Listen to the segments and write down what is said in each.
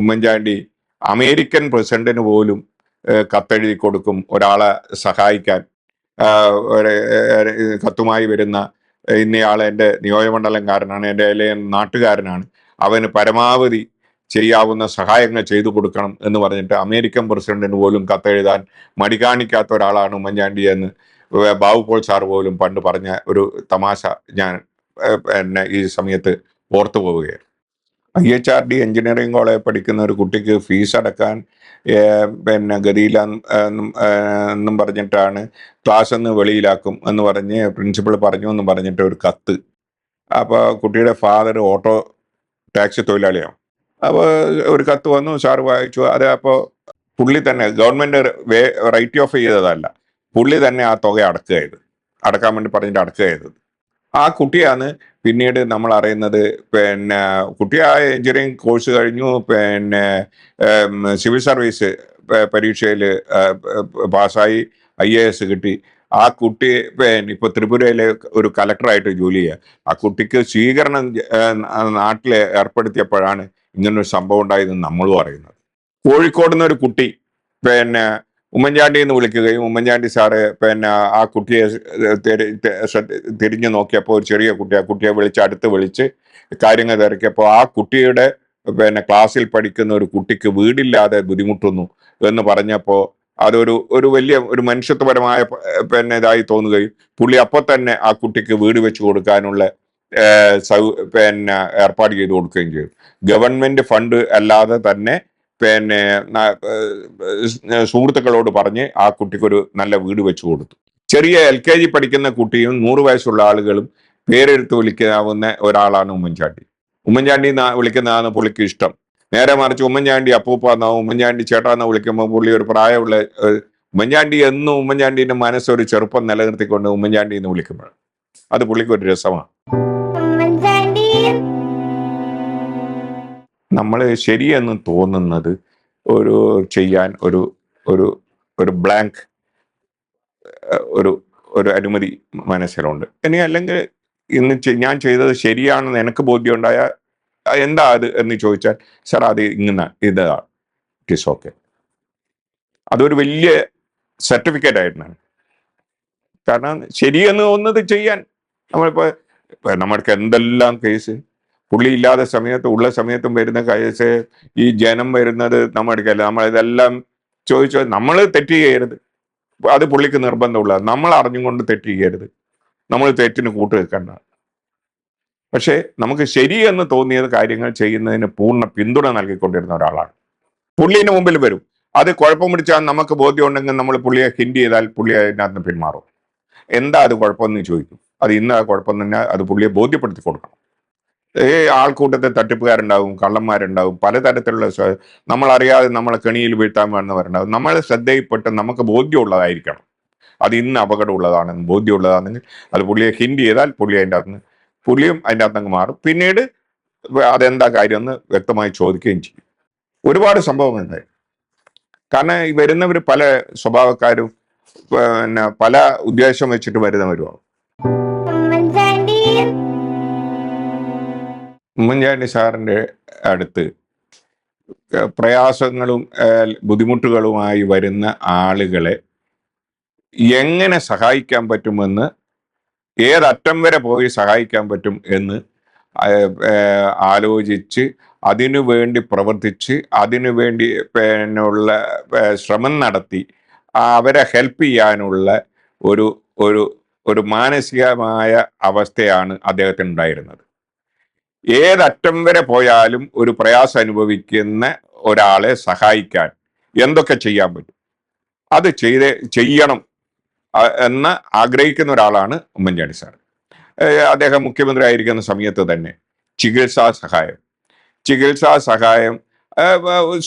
Oommen Chandy American പ്രസിഡന്റിന് പോലും കത്തെഴുതി കൊടുക്കും ഒരാളെ സഹായിക്കാൻ. കത്തുമായി വരുന്ന ഇന്നയാൾ എന്റെ നിയോജകമണ്ഡലംകാരനാണ് എന്റെ ഇലയൻ നാട്ടുകാരനാണ്. അവന് പരമാവധി ചെയ്യാവുന്ന സഹായങ്ങൾ ചെയ്തു കൊടുക്കണം എന്ന് പറഞ്ഞിട്ട് അമേരിക്കൻ പ്രസിഡന്റിന് പോലും കത്തെഴുതാൻ മടി കാണിക്കാത്ത ഒരാളാണ് ഉമ്മൻചാണ്ടി എന്ന് ബാബു പോൾ സാർ പോലും പണ്ട് പറഞ്ഞ ഒരു തമാശ ഞാൻ എന്നെ ഈ സമയത്ത് ഓർത്തു പോവുകയാണ് I H R D engineering college പഠിക്കുന്ന ഒരു കുട്ടിക്ക് ഫീസ് അടക്കാൻ പിന്നെ ഗതിയില്ല എന്നും പറഞ്ഞിട്ടാണ് ക്ലാസ് ഒന്ന് വെളിയിലാക്കും എന്ന് പറഞ്ഞ് പ്രിൻസിപ്പൾ പറഞ്ഞു എന്ന് പറഞ്ഞിട്ട് ഒരു കത്ത്. അപ്പോൾ കുട്ടിയുടെ ഫാദർ ഓട്ടോ ടാക്സി തൊഴിലാളിയാണ്. അപ്പോൾ ഒരു കത്ത് വന്നു സാർ വായിച്ചു. അത് അപ്പോൾ പുള്ളി തന്നെ ഗവൺമെന്റ് റൈറ്റ് ഓഫ് ചെയ്തതല്ല പുള്ളി തന്നെ ആ തുക അടക്കുക ചെയ്ത് അടക്കാൻ വേണ്ടി പറഞ്ഞിട്ട് അടക്കുക ചെയ്തത്. ആ കുട്ടിയാണ് പിന്നീട് നമ്മൾ അറിയുന്നത് പിന്നെ കുട്ടി ആ എഞ്ചിനീയറിംഗ് കോഴ്സ് കഴിഞ്ഞു പിന്നെ സിവിൽ സർവീസ് പരീക്ഷയിൽ പാസ്സായി ഐ എ എസ് കിട്ടി. ആ കുട്ടി പിന്നെ ഇപ്പൊ ത്രിപുരയിലെ ഒരു കലക്ടറായിട്ട് ജോലി ചെയ്യുക ആ കുട്ടിക്ക് സ്വീകരണം നാട്ടിൽ ഏർപ്പെടുത്തിയപ്പോഴാണ് ഇങ്ങനൊരു സംഭവം ഉണ്ടായതെന്ന് നമ്മളും അറിയുന്നത്. കോഴിക്കോട് നിന്ന് ഒരു കുട്ടി പിന്നെ ഉമ്മൻചാണ്ടി എന്ന് വിളിക്കുകയും ഉമ്മൻചാണ്ടി സാറ് പിന്നെ ആ കുട്ടിയെ തിരിഞ്ഞു നോക്കിയപ്പോൾ ഒരു ചെറിയ കുട്ടി ആ കുട്ടിയെ വിളിച്ച് അടുത്ത് വിളിച്ച് കാര്യങ്ങൾ തിരക്കിയപ്പോൾ ആ കുട്ടിയുടെ പിന്നെ ക്ലാസ്സിൽ പഠിക്കുന്ന ഒരു കുട്ടിക്ക് വീടില്ലാതെ ബുദ്ധിമുട്ടുന്നു എന്ന് പറഞ്ഞപ്പോൾ അതൊരു ഒരു വലിയ ഒരു മനുഷ്യത്വപരമായ പിന്നെ ഇതായി തോന്നുകയും പുള്ളി അപ്പോൾ തന്നെ ആ കുട്ടിക്ക് വീട് വെച്ച് കൊടുക്കാനുള്ള സൗ പിന്നെ ഏർപ്പാട് ചെയ്ത് കൊടുക്കുകയും ചെയ്തു. ഗവൺമെന്റ് ഫണ്ട് അല്ലാതെ തന്നെ പിന്നെ സുഹൃത്തുക്കളോട് പറഞ്ഞ് ആ കുട്ടിക്കൊരു നല്ല വീട് വെച്ചു കൊടുത്തു. ചെറിയ എൽ കെ ജി പഠിക്കുന്ന കുട്ടിയും നൂറ് വയസ്സുള്ള ആളുകളും പേരെടുത്ത് വിളിക്കാവുന്ന ഒരാളാണ് ഉമ്മൻചാണ്ടി. ഉമ്മൻചാണ്ടി വിളിക്കുന്നതാണ് പുള്ളിക്ക് ഇഷ്ടം. നേരെ മറിച്ച് ഉമ്മൻചാണ്ടി അപ്പൂപ്പ എന്നോ ഉമ്മൻചാണ്ടി ചേട്ടാ എന്നാ വിളിക്കുമ്പോൾ പുള്ളി ഒരു പ്രായമുള്ള ഉമ്മൻചാണ്ടി എന്നും ഉമ്മൻചാണ്ടിന്റെ മനസ്സൊരു ചെറുപ്പം നിലനിർത്തിക്കൊണ്ട് ഉമ്മൻചാണ്ടി എന്ന് വിളിക്കുമ്പോൾ അത് പുള്ളിക്ക് ഒരു രസമാണ് നമ്മൾ ശരിയെന്ന് തോന്നുന്നത് ഒരു ചെയ്യാൻ ഒരു ഒരു ഒരു ബ്ലാങ്ക് ഒരു ഒരു അനുമതി മനസ്സിലുണ്ട്. ഇനി അല്ലെങ്കിൽ ഇന്ന് ഞാൻ ചെയ്തത് ശരിയാണെന്ന് എനിക്ക് ബോധ്യം ഉണ്ടായ എന്താ അത് എന്ന് ചോദിച്ചാൽ സാർ അത് ഇങ്ങനെ ഇതാണ് ഇറ്റ് ഈസ് ഓക്കെ അതൊരു വലിയ സർട്ടിഫിക്കറ്റ് ആയിരുന്നു കാരണം ശരിയെന്ന് തോന്നുന്നത് ചെയ്യാൻ. നമ്മളിപ്പോ നമ്മൾക്ക് എന്തെല്ലാം കേസ് പുള്ളി ഇല്ലാത്ത സമയത്ത് ഉള്ള സമയത്തും വരുന്ന കേസ് ഈ ജനം വരുന്നത് നമ്മൾ എടുക്കല്ല നമ്മൾ ഇതെല്ലാം ചോദിച്ചോ നമ്മൾ തെറ്റ് ചെയ്യരുത് അത് പുള്ളിക്ക് നിർബന്ധമുള്ള. നമ്മൾ അറിഞ്ഞുകൊണ്ട് തെറ്റ് ചെയ്യരുത് നമ്മൾ തെറ്റിന് കൂട്ടു വെക്കണ്ട പക്ഷേ നമുക്ക് ശരിയെന്ന് തോന്നിയത് കാര്യങ്ങൾ ചെയ്യുന്നതിന് പൂർണ പിന്തുണ നൽകിക്കൊണ്ടിരുന്ന ഒരാളാണ്. പുള്ളിന് മുമ്പിൽ വരും. അത് കുഴപ്പം പിടിച്ചാൽ നമുക്ക് ബോധ്യം ഉണ്ടെങ്കിൽ നമ്മൾ പുള്ളിയെ ഹിൻഡ് ചെയ്താൽ പുള്ളി അതിനകത്ത് പിന്മാറും. എന്താ അത് കുഴപ്പമെന്ന് ചോദിക്കും. അത് ഇന്ന് കുഴപ്പം തന്നെ അത് പുള്ളിയെ ബോധ്യപ്പെടുത്തി കൊടുക്കണം. ഏ ആൾക്കൂട്ടത്തെ തട്ടിപ്പുകാരുണ്ടാവും കള്ളന്മാരുണ്ടാവും പലതരത്തിലുള്ള നമ്മൾ നമ്മളറിയാതെ നമ്മളെ കെണിയിൽ വീഴ്ത്താൻ വേണ്ടവരുണ്ടാവും നമ്മളെ ശ്രദ്ധയിൽപ്പെട്ട് നമുക്ക് ബോധ്യമുള്ളതായിരിക്കണം. അത് ഇന്ന് അപകടമുള്ളതാണെന്ന് ബോധ്യമുള്ളതാണെങ്കിൽ അത് പുള്ളിയെ ഹിൻഡ് ചെയ്താൽ പുള്ളി അതിന്റെ അകത്ത് പുള്ളിയും അതിന്റെ അകത്തങ്ങ് മാറും. പിന്നീട് അതെന്താ കാര്യം എന്ന് വ്യക്തമായി ചോദിക്കുകയും ചെയ്യും. ഒരുപാട് സംഭവങ്ങളുണ്ടായി. കാരണം ഈ വരുന്നവർ പല സ്വഭാവക്കാരും പിന്നെ പല ഉദ്ദേശം വെച്ചിട്ട് വരുന്നവരുമാണ് ഉമ്മൻചാണ്ടി സാറിന്റെ അടുത്ത് പ്രയാസങ്ങളും ബുദ്ധിമുട്ടുകളുമായി വരുന്ന ആളുകളെ എങ്ങനെ സഹായിക്കാൻ പറ്റുമെന്ന് ഏതറ്റം വരെ പോയി സഹായിക്കാൻ പറ്റും എന്ന് ആലോചിച്ച് അതിനു വേണ്ടി പ്രവർത്തിച്ച് അതിനു വേണ്ടി പിന്നുള്ള ശ്രമം നടത്തി അവരെ ഹെൽപ്പ് ചെയ്യാനുള്ള ഒരു ഒരു ഒരു മാനസികമായ അവസ്ഥയാണ് അദ്ദേഹത്തിന് ഉണ്ടായിരുന്നത് ഏതറ്റം വരെ പോയാലും ഒരു പ്രയാസം അനുഭവിക്കുന്ന ഒരാളെ സഹായിക്കാൻ എന്തൊക്കെ ചെയ്യാൻ പറ്റും? അത് ചെയ്ത് ചെയ്യണം എന്ന് ആഗ്രഹിക്കുന്ന ഒരാളാണ് ഉമ്മൻചാണ്ടി സാർ അദ്ദേഹം മുഖ്യമന്ത്രി ആയിരിക്കുന്ന സമയത്ത് തന്നെ ചികിത്സാ സഹായം. ചികിത്സാ സഹായം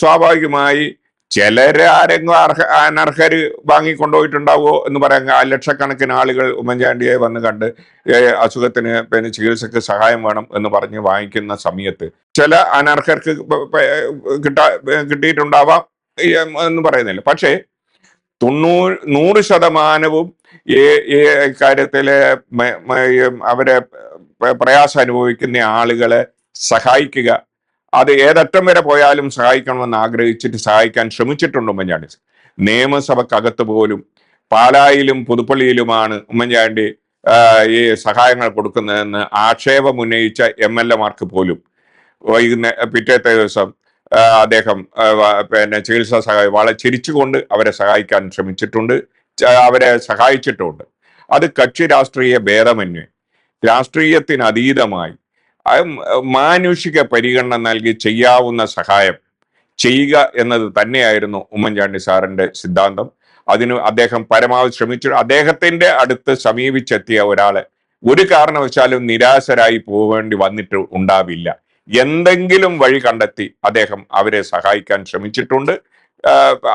സ്വാഭാവികമായി ചിലര് ആരെങ്കിലും അർഹ അനർഹര് വാങ്ങിക്കൊണ്ടുപോയിട്ടുണ്ടാവോ എന്ന് പറയാൻ ലക്ഷക്കണക്കിന് ആളുകൾ ഉമ്മൻചാണ്ടിയെ വന്ന് കണ്ട് അസുഖത്തിന് പിന്നെ ചികിത്സക്ക് സഹായം വേണം എന്ന് പറഞ്ഞ് വാങ്ങിക്കുന്ന സമയത്ത് ചില അനർഹർക്ക് കിട്ടാ കിട്ടിയിട്ടുണ്ടാവാം എന്ന് പറയുന്നില്ല. പക്ഷേ തൊണ്ണൂറ് നൂറ് ശതമാനവും ഈ ഈ കാര്യത്തിൽ അവരെ പ്രയാസം അനുഭവിക്കുന്ന ആളുകളെ സഹായിക്കുക അത് ഏതറ്റം വരെ പോയാലും സഹായിക്കണമെന്ന് ആഗ്രഹിച്ചിട്ട് സഹായിക്കാൻ ശ്രമിച്ചിട്ടുണ്ട് ഉമ്മൻചാണ്ടി നിയമസഭക്കകത്ത് പോലും പാലായിലും പുതുപ്പള്ളിയിലുമാണ് ഉമ്മൻചാണ്ടി ഈ സഹായങ്ങൾ കൊടുക്കുന്നതെന്ന് ആക്ഷേപം ഉന്നയിച്ച എം എൽ എമാർക്ക് പോലും വൈകുന്നേ പിറ്റേത്തെ ദിവസം അദ്ദേഹം പിന്നെ ചികിത്സാ സഹായം വളരെ ചിരിച്ചുകൊണ്ട് അവരെ സഹായിക്കാൻ ശ്രമിച്ചിട്ടുണ്ട് അവരെ സഹായിച്ചിട്ടുണ്ട്. അത് കക്ഷി രാഷ്ട്രീയ ഭേദമന്യേ. രാഷ്ട്രീയത്തിന് അതീതമായി ആ മാനുഷിക പരിഗണന നൽകി ചെയ്യാവുന്ന സഹായം ചെയ്യുക എന്നത് തന്നെയായിരുന്നു ഉമ്മൻചാണ്ടി സാറിന്റെ സിദ്ധാന്തം. അതിന് അദ്ദേഹം പരമാവധി ശ്രമിച്ചു. അദ്ദേഹത്തിന്റെ അടുത്ത് സമീപിച്ചെത്തിയ ഒരാൾ ഒരു കാരണവശാലും നിരാശരായി പോവേണ്ടി വന്നിട്ട് ഉണ്ടാവില്ല. എന്തെങ്കിലും വഴി കണ്ടെത്തി അദ്ദേഹം അവരെ സഹായിക്കാൻ ശ്രമിച്ചിട്ടുണ്ട്.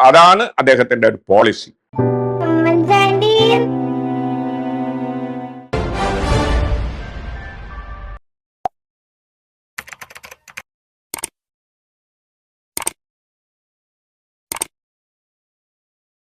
അതാണ് അദ്ദേഹത്തിന്റെ ഒരു പോളിസി. ഉമ്മൻചാണ്ടി